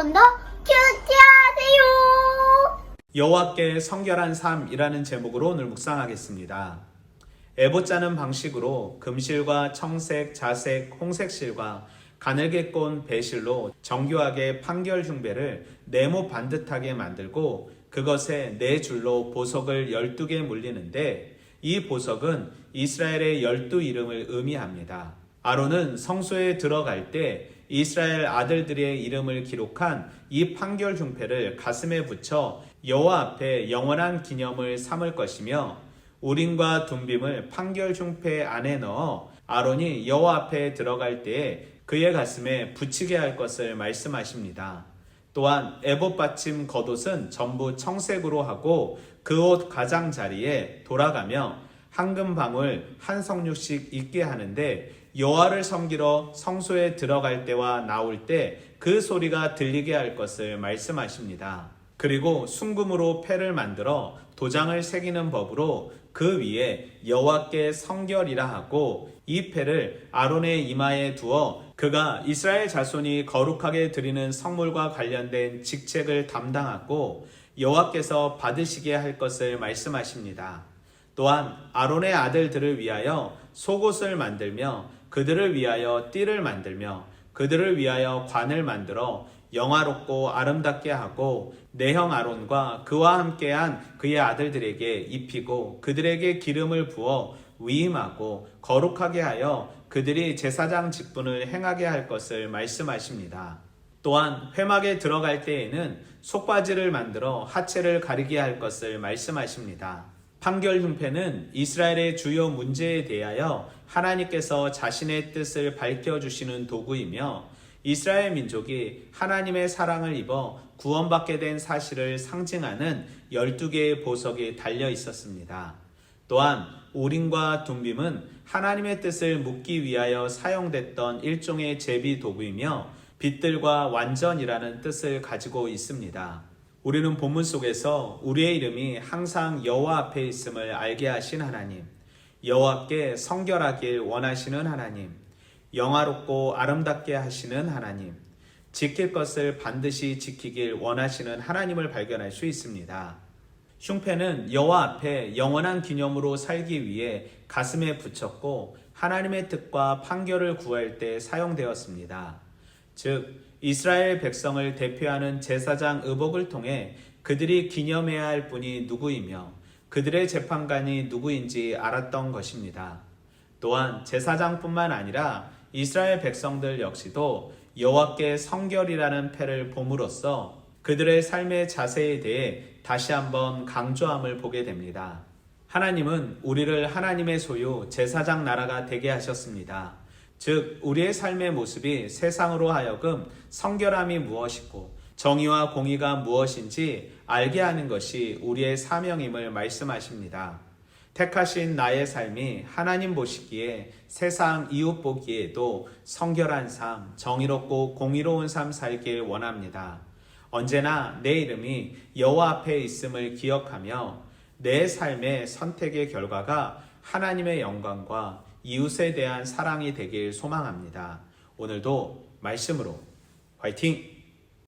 번더 큐티하세요. 여호와께 성결한 삶이라는 제목으로 오늘 묵상하겠습니다. 애보 짜는 방식으로 금실과 청색, 자색, 홍색실과 가늘게 꼰 배실로 정교하게 판결 흉배를 네모 반듯하게 만들고 그것에 네 줄로 보석을 12개 물리는데 이 보석은 이스라엘의 열두 이름을 의미합니다. 아론은 성소에 들어갈 때 이스라엘 아들들의 이름을 기록한 이 판결 흉패를 가슴에 붙여 여호와 앞에 영원한 기념을 삼을 것이며 우림과 둠빔을 판결 흉패 안에 넣어 아론이 여호와 앞에 들어갈 때에 그의 가슴에 붙이게 할 것을 말씀하십니다. 또한 에봇 받침 겉옷은 전부 청색으로 하고 그 옷 가장자리에 돌아가며 황금 방울 한 성육씩 있게 하는데 여호와를 섬기러 성소에 들어갈 때와 나올 때 그 소리가 들리게 할 것을 말씀하십니다. 그리고 순금으로 패를 만들어 도장을 새기는 법으로 그 위에 여호와께 성결이라 하고 이 패를 아론의 이마에 두어 그가 이스라엘 자손이 거룩하게 드리는 성물과 관련된 직책을 담당하고 여호와께서 받으시게 할 것을 말씀하십니다. 또한 아론의 아들들을 위하여 속옷을 만들며 그들을 위하여 띠를 만들며 그들을 위하여 관을 만들어 영화롭고 아름답게 하고 내 형 아론과 그와 함께한 그의 아들들에게 입히고 그들에게 기름을 부어 위임하고 거룩하게 하여 그들이 제사장 직분을 행하게 할 것을 말씀하십니다. 또한 회막에 들어갈 때에는 속바지를 만들어 하체를 가리게 할 것을 말씀하십니다. 판결 흉패는 이스라엘의 주요 문제에 대하여 하나님께서 자신의 뜻을 밝혀주시는 도구이며 이스라엘 민족이 하나님의 사랑을 입어 구원받게 된 사실을 상징하는 12개의 보석이 달려 있었습니다. 또한 우림과 둠빔은 하나님의 뜻을 묻기 위하여 사용됐던 일종의 제비 도구이며 빛들과 완전이라는 뜻을 가지고 있습니다. 우리는 본문 속에서 우리의 이름이 항상 여호와 앞에 있음을 알게 하신 하나님, 여호와께 성결하길 원하시는 하나님, 영화롭고 아름답게 하시는 하나님, 지킬 것을 반드시 지키길 원하시는 하나님을 발견할 수 있습니다. 흉패는 여호와 앞에 영원한 기념으로 살기 위해 가슴에 붙였고 하나님의 뜻과 판결을 구할 때 사용되었습니다. 즉 이스라엘 백성을 대표하는 제사장 의복을 통해 그들이 기념해야 할 분이 누구이며 그들의 재판관이 누구인지 알았던 것입니다. 또한 제사장뿐만 아니라 이스라엘 백성들 역시도 여호와께 성결이라는 패를 봄으로써 그들의 삶의 자세에 대해 다시 한번 강조함을 보게 됩니다. 하나님은 우리를 하나님의 소유 제사장 나라가 되게 하셨습니다. 즉 우리의 삶의 모습이 세상으로 하여금 성결함이 무엇이고 정의와 공의가 무엇인지 알게 하는 것이 우리의 사명임을 말씀하십니다. 택하신 나의 삶이 하나님 보시기에 세상 이웃 보기에도 성결한 삶, 정의롭고 공의로운 삶 살길 원합니다. 언제나 내 이름이 여호와 앞에 있음을 기억하며 내 삶의 선택의 결과가 하나님의 영광과 이웃에 대한 사랑이 되길 소망합니다. 오늘도 말씀으로 화이팅!